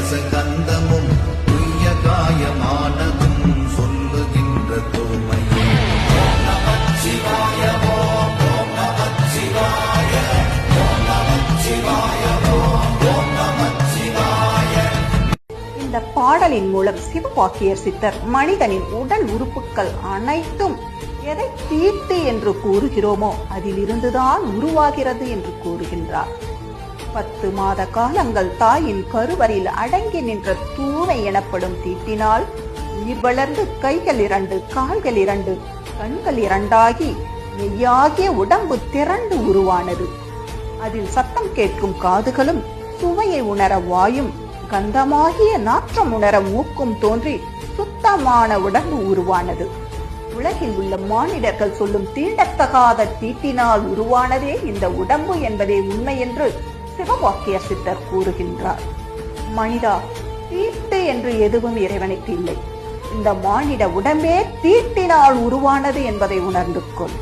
கந்தமும் பாடலின் மூலம் சிவபாக்கியர் சித்தர் மனிதனின் உடல் உறுப்புகள் அனைத்தும் எதை தீர்த்து என்று கூறுகிறோமோ அதிலிருந்துதான் உருவாகிறது என்று கூறுகின்றார். பத்து மாத காலங்கள் தாயின் கருவறையில் அடங்கி நின்ற தூணை எனப்படும் தீட்டினால் உயிர் வளர்ந்து கைகள் இரண்டு கால்கள் இரண்டு கண்கள் இரண்டாகி மெய்யாகிய உடம்பு திரண்டு உருவானது. அதில் சத்தம் கேட்கும் காதுகளும் சுவையை உணர வாயும் கந்தமாகிய நாற்றம் உணர மூக்கும் தோன்றி சுத்தமான உடம்பு உருவானது. உலகில் உள்ள மானிடர்கள் சொல்லும் தீண்டத்தகாத தீட்டினால் உருவானதே இந்த உடம்பு என்பதே உண்மை என்று சிவவாக்கிய சித்தர் கூறுகின்றார் மனிதா தீட்டு என்று எதுவும் இறைவனுக்கு இல்லை. இந்த மானிட உடம்பே தீட்டினால் உருவானது என்பதை உணர்ந்து கொள்.